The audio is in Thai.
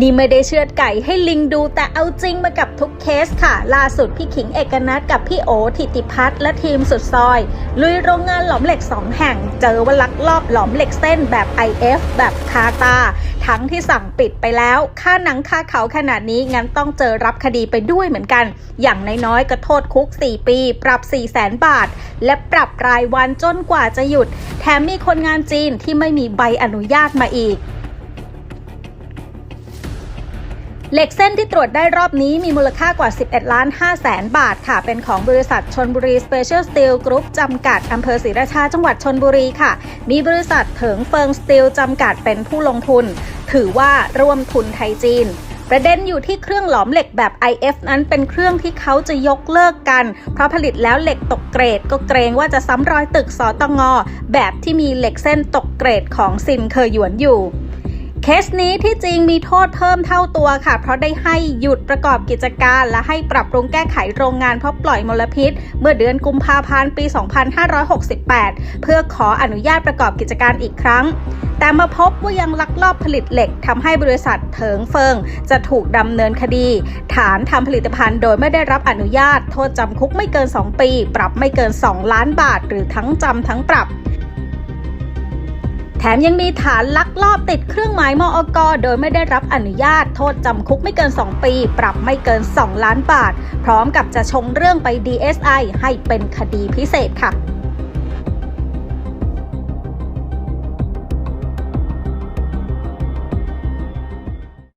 นี่ไม่ได้เชือดไก่ให้ลิงดูแต่เอาจริงมากับทุกเคสค่ะ ล่าสุดพี่ขิงเอกนัทกับพี่โอทิติพัฒน์และทีมสุดซอย ลุยโรงงานหลอมเหล็ก 2 แห่ง เจอว่าลักลอบหลอมเหล็กเส้นแบบ IF แบบคาตา ทั้งที่สั่งปิดไปแล้ว ค่าหนังค่าเขาขนาดนี้งั้นต้องเจอรับคดีไปด้วยเหมือนกัน อย่างน้อยๆก็โทษคุก 4 ปี ปรับ 4 0 0แสนบาท และปรับรายวันจนกว่าจะหยุด แถมมีคนงานจีนที่ไม่มีใบอนุญาตมาอีก เหล็กเส้นที่ตรวจได้รอบนี้มีมูลค่ากว่า 11 ล้าน5แสนบาทค่ะ เป็นของบริษัทชนบุรี Special Steel Group จำกัดอำเภอศรีราชาจังหวัดชนบุรีค่ะ มีบริษัทเถิงเฟิงสตีลจำกัดเป็นผู้ลงทุน ถือว่าร่วมทุนไทยจีนประเด็นอยู่ที่เครื่องหลอมเหล็กแบบ IF นั้นเป็นเครื่องที่เขาจะยกเลิกกัน เพราะผลิตแล้วเหล็กตกเกรด ก็เกรงว่าจะซ้ำรอยตึกสตงแบบที่มีเหล็กเส้นตกเกรดของซินเคยหยวนอยู่ เคสนี้ที่จริงมีโทษเพิ่มเท่าตัวค่ะ เพราะได้ให้หยุดประกอบกิจการ และให้ปรับปรุงแก้ไขโรงงานเพราะปล่อยมลพิษ เมื่อเดือนกุมภาพันธ์ปี 2568 เพื่อขออนุญาตประกอบกิจการอีกครั้ง แต่มาพบว่ายังลักลอบผลิตเหล็กทำให้บริษัทเถิงเฟิง จะถูกดำเนินคดี ฐานทำผลิตภัณฑ์โดยไม่ได้รับอนุญาต โทษจำคุกไม่เกิน 2 ปี ปรับไม่เกิน 2 ล้านบาท หรือทั้งจำทั้งปรับ ถมยังมีฐานลักลอบติดเครื่องหมายมอกโดยไม่ได้รับอนุญาต โทษจำคุกไม่เกิน 2 ปี ปรับไม่เกิน 2 ล้านบาท พร้อมกับจะชงเรื่องไป DSI ให้เป็นคดีพิเศษค่ะ